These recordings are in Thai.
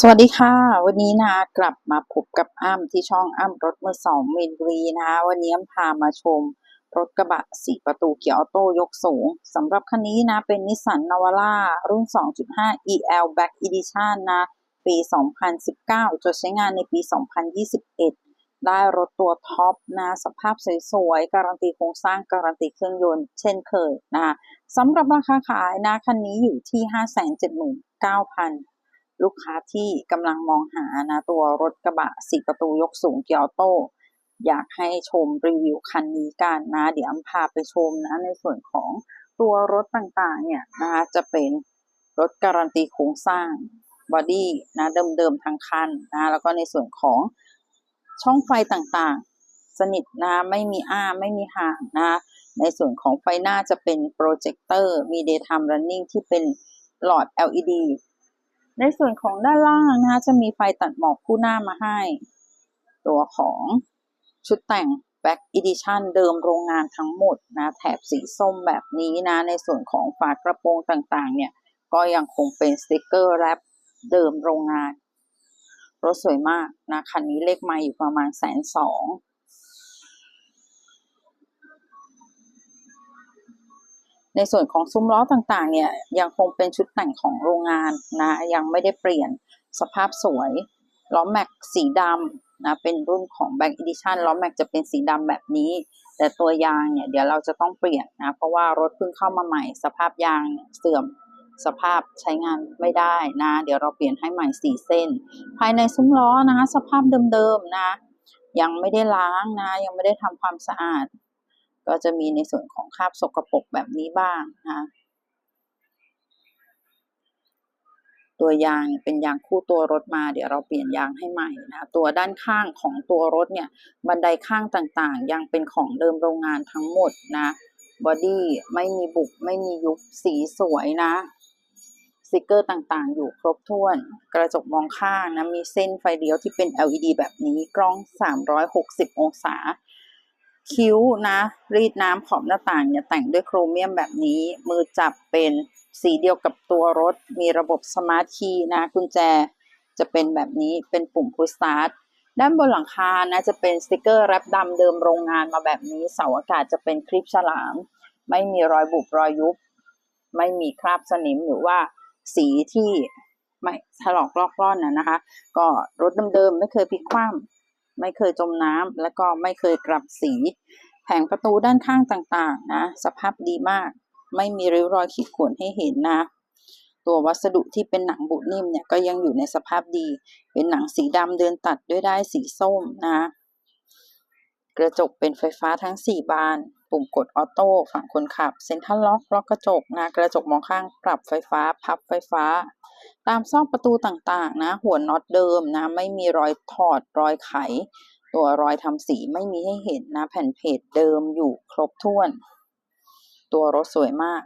สวัสดีค่ะ วันนี้นะกลับมาพบกับอ้ำที่ช่องอ้ำรถมือสองเมนบุรีนะคะวันนี้อ้ำพามาชมรถกระบะสีประตูเกียร์ออโต้ยกสูงสำหรับคันนี้นะเป็นนิสสันนาวาร่ารุ่น 2.5 EL Black Edition นะ ปี 2019 จะใช้งานในปี 2021 ได้รถตัวท็อปนะสภาพสวยๆ การันตีโครงสร้างการันตีเครื่องยนต์เช่นเคยนะสำหรับราคาขายนะคันนี้อยู่ที่ 579,000 ลูกค้าที่กำลังมองหานะตัวรถกระบะสีประตูยกสูงเกียร์โต้อยากให้ชมรีวิวคันนี้กันนะ เดี๋ยวอำพาไปชมนะในส่วนของตัวรถต่างๆเนี่ยนะคะจะเป็นรถการันตีโครงสร้างบอดี้นะเดิมๆทั้งคันนะแล้วก็ในส่วนของช่องไฟต่างๆ สนิทนะไม่มีอ้าไม่มีห่างนะในส่วนของไฟหน้าจะเป็นโปรเจคเตอร์มี daytime running ที่เป็นหลอด LED ในส่วนของด้านล่างนะคะจะมีไฟตัดหมอกคู่หน้ามาให้ ตัวของชุดแต่ง Back Edition เดิมโรงงานทั้งหมดนะแถบสีส้มแบบนี้นะ ในส่วนของฝากระโปรงต่างๆ เนี่ย ก็ยังคงเป็นสติกเกอร์แรปเดิมโรงงาน รถสวยมากนะ คันนี้เลขไมาอยู่ประมาณแสนสอง ในส่วนของซุ้มล้อต่างๆ เนี่ยยังคงเป็นชุดแต่งของโรงงานนะยังไม่ได้เปลี่ยนสภาพสวยล้อแม็กสีดำนะเป็นรุ่นของ Back Edition ล้อแม็กจะเป็นสีดำแบบนี้ แต่ตัวยางเนี่ยเดี๋ยวเราจะต้องเปลี่ยนนะเพราะว่ารถเพิ่งเข้ามาใหม่ สภาพยางเนี่ยเสื่อมสภาพใช้งานไม่ได้นะ เดี๋ยวเราเปลี่ยนให้ใหม่สี่เส้น ภายในซุ้มล้อนะคะสภาพเดิมๆนะ ยังไม่ได้ล้างนะ ยังไม่ได้ทำความสะอาด ก็จะมีในส่วนของคราบสกปรกแบบนี้บ้างนะตัวยางเป็นยางคู่ตัวรถมาเดี๋ยวเราเปลี่ยนยางให้ใหม่นะตัวด้านข้างของตัวรถเนี่ยบันไดข้างต่างๆ ยังเป็นของเดิมโรงงานทั้งหมดนะบอดี้ไม่มีบุกไม่มียุบสีสวยนะสติกเกอร์ต่างๆ อยู่ครบถ้วน กระจกมองข้างนะมีเส้นไฟเลี้ยวที่เป็น LED แบบนี้กล้อง 360 องศา คิ้วนะ รีดน้ำขอบหน้าต่างเนี่ยแต่งด้วยโครเมียมแบบนี้ มือจับเป็นสีเดียวกับตัวรถ มีระบบสมาร์ทคีย์นะกุญแจจะเป็นแบบนี้เป็นปุ่มพุชสตาร์ทด้านบนหลังคานะจะเป็นสติกเกอร์แรปดำเดิมโรงงานมาแบบนี้เสาอากาศจะเป็นคลิปฉลาม ไม่มีรอยบุบรอยยุบ ไม่มีคราบสนิมหรือว่าสีที่ไม่ถลอกลอกล่อนนะนะคะ ก็รถเดิมๆไม่เคยพลิกคว่ำ ไม่เคยจมน้ำแล้วก็ไม่เคยกลับสี แผงประตูด้านข้างต่างๆนะสภาพดีมาก ไม่มีริ้วรอยขีดข่วนให้เห็นนะตัววัสดุที่เป็นหนังบุนิ่มเนี่ยก็ยังอยู่ในสภาพดี เป็นหนังสีดำเดินตัดด้วยได้สีส้มนะ กระจกเป็นไฟฟ้าทั้ง 4 บาน ปุ่มกดออโต้ฝั่งคนขับ เซ็นทรัลล็อกล็อกกระจกนะ กระจกมองข้างปรับไฟฟ้า พับไฟฟ้า ตามซอกประตูต่างๆนะ หัวน็อตเดิมนะ ไม่มีรอยถอดรอยไข ตัวรอยทำสีไม่มีให้เห็นนะ แผ่นเพจเดิมอยู่ครบถ้วน ตัวรถสวยมาก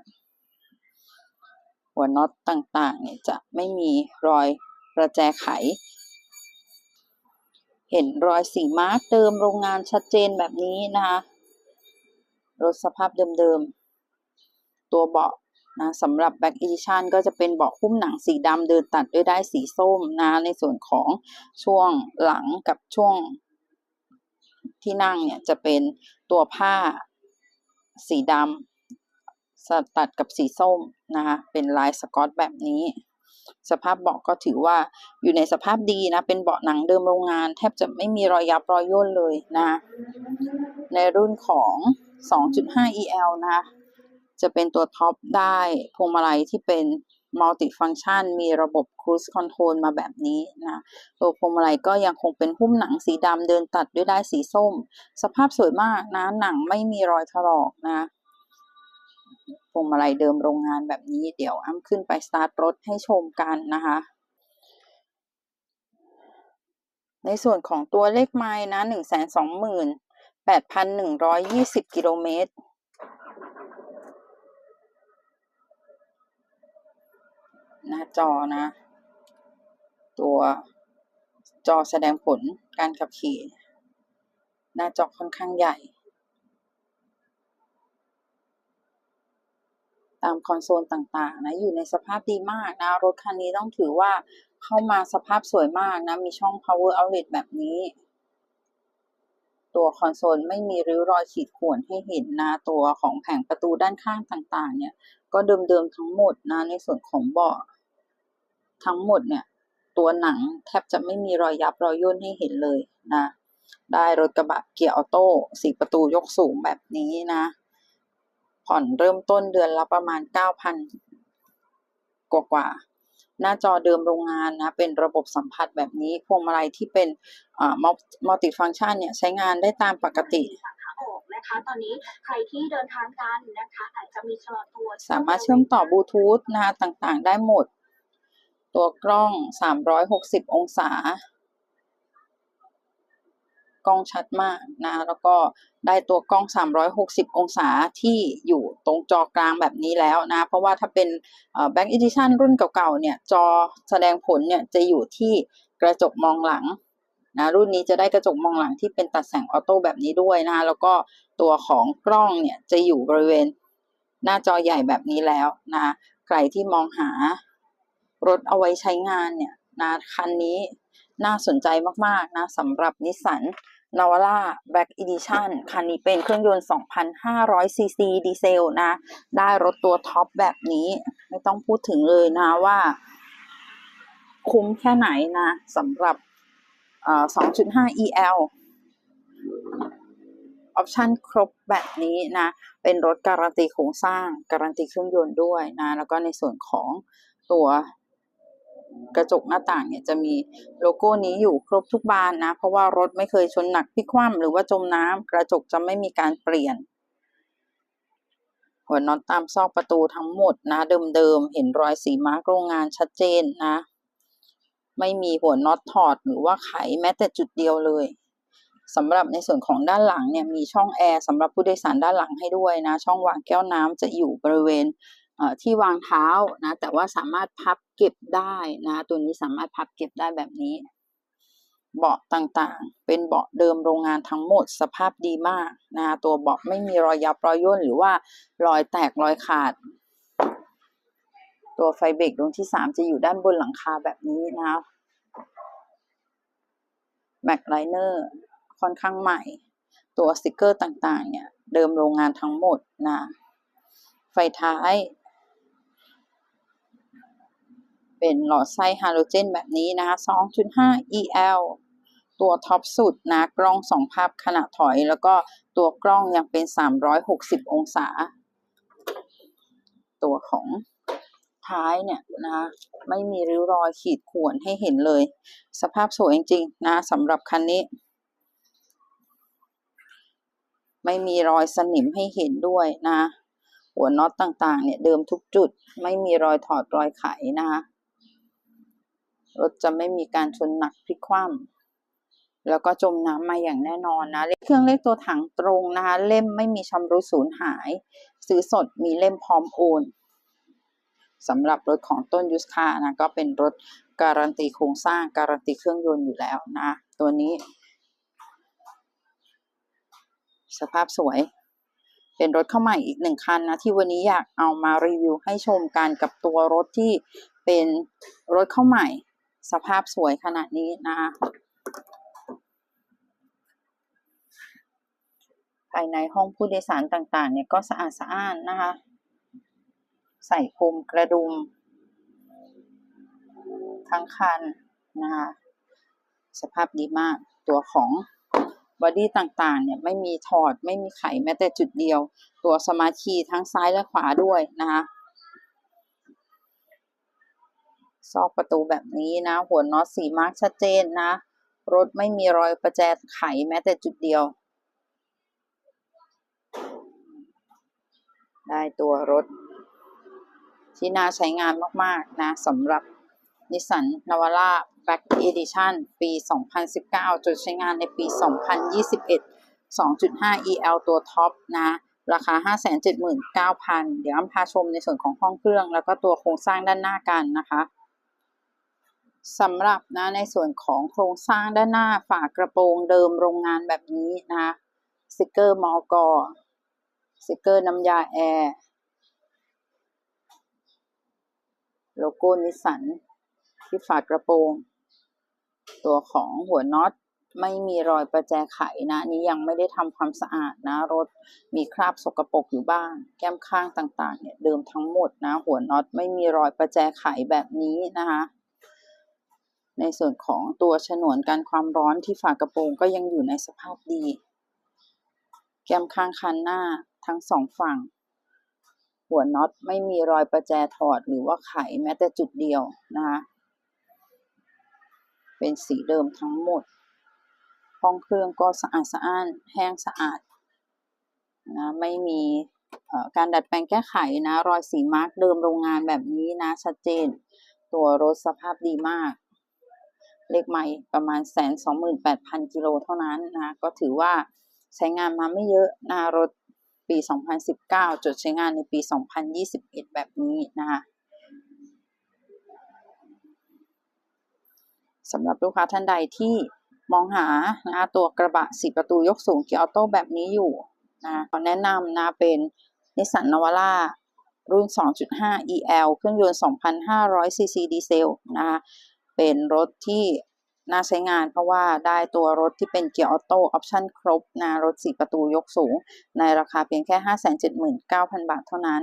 หัวน็อตต่างๆเนี่ยจะไม่มีรอยประแจไข เห็นรอยสีมาร์กเดิมโรงงานชัดเจนแบบนี้นะคะ รถสภาพเดิมๆ ตัวเบาะ นะสำหรับ Back Edition ก็จะเป็นเบาะหุ้มหนังสีดำเดินตัดด้วยได้สีส้มนะในส่วนของช่วงหลังกับช่วงที่นั่งเนี่ยจะเป็นตัวผ้าสีดำสตัดกับสีส้มนะคะเป็นลายสกอตแบบนี้ สภาพเบาะก็ถือว่าอยู่ในสภาพดีนะ เป็นเบาะหนังเดิมโรงงาน แทบจะไม่มีรอยยับรอยย่นเลยนะ ในรุ่นของ 2.5 EL นะ จะเป็นตัวท็อปได้พวงมาลัยที่เป็นมัลติฟัง c t ชันมีระบบ Cruise Control มาแบบนี้นะตัวพวงมาลัยก็ยังคงเป็นหุ้มหนังสีดำเดินตัดด้วยได้สีส้ม สภาพสวยมากนะ หนังไม่มีรอยถลอกนะพวงมาลัยเดิมโรงงานแบบนี้ เดี๋ยวอ้ำขึ้นไปสตาร์ทรถให้ชมกันนะคะ ในส่วนของตัวเลขไม้นะหนึ่งแสนสองหมื่นแปดพันหนึ่งร้อยยี่สิบกิโลเมตร หน้าจอนะ ตัวจอแสดงผลการขับขี่ หน้าจอค่อนข้างใหญ่ ตามคอนโซลต่างๆนะอยู่ในสภาพดีมากนะ รถคันนี้ต้องถือว่าเข้ามาสภาพสวยมากนะ มีช่อง power outlet แบบนี้ ตัวคอนโซลไม่มีริ้วรอยขีดข่วนให้เห็นนะ ตัวของแผงประตูด้านข้างต่างๆ เนี่ย ก็เดิมๆทั้งหมดนะ ในส่วนของเบาะ ทั้งหมดเนี่ย ตัวหนังแทบจะไม่มีรอยยับรอยย่นให้เห็นเลยนะ ได้รถกระบะเกียร์ออโต้สี่ประตูยกสูงแบบนี้นะ ผ่อนเริ่มต้นเดือนละประมาณ 9,000 กว่ากว่าๆหน้าจอเดิมโรงงานนะ เป็นระบบสัมผัสแบบนี้ พวงมาลัยที่เป็นมัลติฟัง c t ชันเนี่ย ใช้งานได้ตามปกติฝั่งขาออกนะคะตอนนี้ใครที่เดินทางกันนะคะอาจจะมีชะลอตัว สามารถเชื่อมต่อบลูทูธนะคะต่างๆ ได้หมด ตัวกล้อง 360 องศา กล้องชัดมากนะ แล้วก็ได้ตัวกล้อง 360 องศาที่อยู่ตรงจอกลางแบบนี้แล้วนะ เพราะว่าถ้าเป็นแบ็กอีดิชันรุ่นเก่าๆ เนี่ย จอแสดงผลเนี่ยจะอยู่ที่กระจกมองหลังนะรุ่นนี้จะได้กระจกมองหลังที่เป็นตัดแสงออโต้แบบนี้ด้วยนะ แล้วก็ตัวของกล้องเนี่ยจะอยู่บริเวณหน้าจอใหญ่แบบนี้แล้วนะ ใครที่มองหา รถเอาไว้ใช้งานเนี่ยนะคันนี้น่าสนใจมาก ๆ นะสำหรับนิสสันนาวาร่า Black Edition คันนี้เป็นเครื่องยนต์ 2,500 ซีซีดีเซลนะ ได้รถตัวท็อปแบบนี้ไม่ต้องพูดถึงเลยนะว่า คุ้มแค่ไหนนะสำหรับ 2.5 EL ออปชันครบแบบนี้นะ เป็นรถการันตีโครงสร้าง การันตีเครื่องยนต์ด้วยนะ แล้วก็ในส่วนของตัว กระจกหน้าต่างเนี่ยจะมีโลโก้นี้อยู่ครบทุกบานนะ เพราะว่ารถไม่เคยชนหนักพลิกคว่ำหรือว่าจมน้ำกระจกจะไม่มีการเปลี่ยน หัวน็อตตามซอกประตูทั้งหมดนะเดิมๆเห็นรอยสีมาร์กโรงงานชัดเจนนะ ไม่มีหัวน็อตถอดหรือว่าไขแม้แต่จุดเดียวเลยสำหรับในส่วนของด้านหลังเนี่ยมีช่องแอร์สำหรับผู้โดยสารด้านหลังให้ด้วยนะ ช่องวางแก้วน้ำจะอยู่บริเวณ ที่วางเท้านะแต่ว่าสามารถพับเก็บได้นะตัวนี้สามารถพับเก็บได้แบบนี้ เบาะต่างๆ เป็นเบาะเดิมโรงงานทั้งหมดสภาพดีมากนะตัวเบาะไม่มีรอยยับรอยย่นหรือว่ารอยแตกรอยขาด ตัวไฟเบรกดวงที่สามจะอยู่ด้านบนหลังคาแบบนี้นะแม็กไลเนอร์ค่อนข้างใหม่ ตัวสติกเกอร์ต่างๆเนี่ยเดิมโรงงานทั้งหมดนะไฟท้าย เป็นหลอดไส้ฮาโลเจนแบบนี้นะคะ 2.5 EL ตัวท็อปสุดนะกล้องสองภาพขณะถอย แล้วก็ตัวกล้องยังเป็น 360 องศา ตัวของท้ายเนี่ยนะไม่มีริ้วรอยขีดข่วนให้เห็นเลย สภาพสวยจริงๆนะสำหรับคันนี้ ไม่มีรอยสนิมให้เห็นด้วยนะหัวน็อตต่างๆ เนี่ยเดิมทุกจุด ไม่มีรอยถอดรอยไขนะคะ รถจะไม่มีการชนหนักพลิกคว่ำแล้วก็จมน้ำมาอย่างแน่นอนนะ เครื่องเลขตัวถังตรงนะคะ เล่มไม่มีชำรุดสูญหาย ซื้อสดมีเล่มพร้อมโอนสำหรับรถของต้นยูสคานะก็เป็นรถการันตีโครงสร้างการันตีเครื่องยนต์อยู่แล้วนะ ตัวนี้ สภาพสวย เป็นรถเข้าใหม่อีกหนึ่งคันนะ ที่วันนี้อยากเอามารีวิวให้ชมกันกับตัวรถที่เป็นรถเข้าใหม่ สภาพสวยขนาดนี้นะคะภายในห้องผู้โดยสารต่างๆ เนี่ยก็สะอาดสะอ้านนะคะ ใส่พรมกระดุม ทั้งคันนะคะสภาพดีมากตัวของบอดี้ต่างๆ เนี่ยไม่มีถอดไม่มีไขแม้แต่จุดเดียว ตัวสมาชีทั้งซ้ายและขวาด้วยนะคะ ซอกประตูแบบนี้นะ หัวน็อตสีมาร์กชัดเจนนะ รถไม่มีรอยประแจไขแม้แต่จุดเดียว ได้ตัวรถ ที่น่าใช้งานมาก ๆ นะสำหรับนิสสันนาวาร่า Black Edition ปี 2019จดใช้งานในปี 2021 2.5 EL ตัวท็อปนะ ราคา 579,000 เดี๋ยวอ้ำพาชมในส่วนของห้องเครื่อง แล้วก็ตัวโครงสร้างด้านหน้ากันนะคะ สำหรับนะในส่วนของโครงสร้างด้านหน้าฝากระโปรงเดิมโรงงานแบบนี้นะสติกเกอร์มอกอสติกเกอร์น้ำยาแอร์โลโก้นิสสันที่ฝากระโปรง ตัวของหัวน็อตไม่มีรอยประแจไขนะนี้ยังไม่ได้ทำความสะอาดนะ รถมีคราบสกปรกอยู่บ้าง แก้มข้างต่างๆเนี่ยเดิมทั้งหมดนะ หัวน็อตไม่มีรอยประแจไขแบบนี้นะคะ ในส่วนของตัวฉนวนกันความร้อนที่ฝากระโปรงก็ยังอยู่ในสภาพดี แก้มข้างคันหน้าทั้งสองฝั่ง หัวน็อตไม่มีรอยประแจถอดหรือว่าไขแม้แต่จุดเดียวนะคะเป็นสีเดิมทั้งหมด ห้องเครื่องก็สะอาดสะอ้านแห้งสะอาดนะไม่มีการดัดแปลงแก้ไขนะ รอยสีมาร์กเดิมโรงงานแบบนี้นะ ชัดเจน ตัวรถสภาพดีมาก เลขไม่ประมาณแสนสองหมื่นแปดพันกิโลเท่านั้นนะก็ถือว่าใช้งานมาไม่เยอะนะรถปี 2019 จดใช้งานในปี 2021 แบบนี้นะคะสำหรับลูกค้าท่านใดที่มองหานะตัวกระบะสี่ประตูยกสูงเกียร์ออโต้แบบนี้อยู่นะขอแนะนำนะเป็นนิสสันนาวาร่ารุ่น 2.5 EL เครื่องยนต์ 2,500ซีซีดีเซลนะคะ เป็นรถที่น่าใช้งานเพราะว่าได้ตัวรถที่เป็นเกียร์ออโต้ออปชั่นครบนะรถ 4 ประตูยกสูง ในราคาเพียงแค่ 579,000 บาทเท่านั้น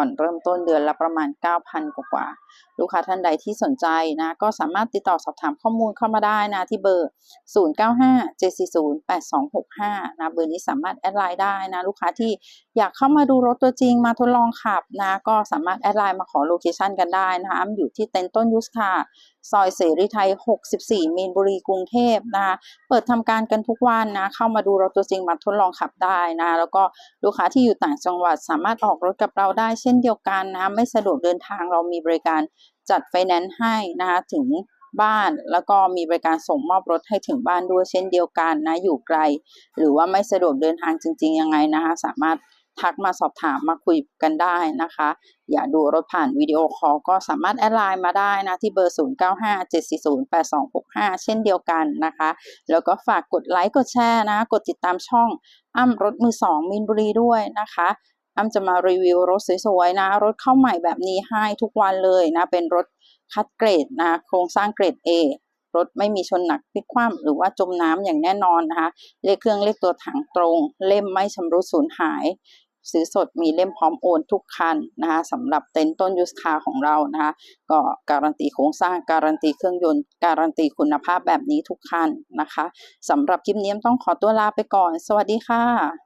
ผ่อนเริ่มต้นเดือนละประมาณ 9,000 กว่าๆลูกค้าท่านใดที่สนใจนะ ก็สามารถติดต่อสอบถามข้อมูลเข้ามาได้นะ ที่เบอร์ 0957408265 นะ เบอร์นี้สามารถแอดไลน์ได้นะ ลูกค้าที่อยากเข้ามาดูรถตัวจริงมาทดลองขับนะ ก็สามารถแอดไลน์มาขอโลเคชันกันได้นะคะ อยู่ที่เต็นท์ต้นยุสค่ะซอยเสรีไทย 64 มีนบุรี กรุงเทพนะคะ เปิดทำการกันทุกวันนะ เข้ามาดูรถตัวจริงมาทดลองขับได้นะ แล้วก็ลูกค้าที่อยู่ต่างจังหวัดสามารถออกรถกับเราได้เช่นเดียวกันนะไม่สะดวกเดินทางเรามีบริการจัดไฟแนนซ์ให้นะคะถึงบ้านแล้วก็มีบริการส่งมอบรถให้ถึงบ้านด้วยเช่นเดียวกันนะอยู่ไกล หรือว่าไม่สะดวกเดินทางจริง ๆ ยังไงนะคะสามารถทักมาสอบถามมาคุยกันได้นะคะ อย่าดูรถผ่านวิดีโอคอลก็สามารถแอดไลน์มาได้นะ ที่เบอร์ 0957408265 เช่นเดียวกันนะคะ แล้วก็ฝากกดไลค์กดแชร์นะ กดติดตามช่องอ้ำรถมือสองมินบุรีด้วยนะคะ อ้ำจะมารีวิวรถสวยๆนะ รถเข้าใหม่แบบนี้ให้ทุกวันเลยนะ เป็นรถคัดเกรดนะ โครงสร้างเกรด A รถไม่มีชนหนักพลิกคว่ำหรือว่าจมน้ำอย่างแน่นอนนะคะ เลขเครื่องเลขตัวถังตรง เล่มไม่ชำรุดสูญหาย ซื้อสดมีเล่มพร้อมโอนทุกคันนะคะสำหรับเต็นท์ต้นยูสคาของเรานะคะก็การันตีโครงสร้างการันตีเครื่องยนต์ การันตีคุณภาพแบบนี้ทุกคันนะคะสำหรับคลิปนี้ต้องขอตัวลาไปก่อน สวัสดีค่ะ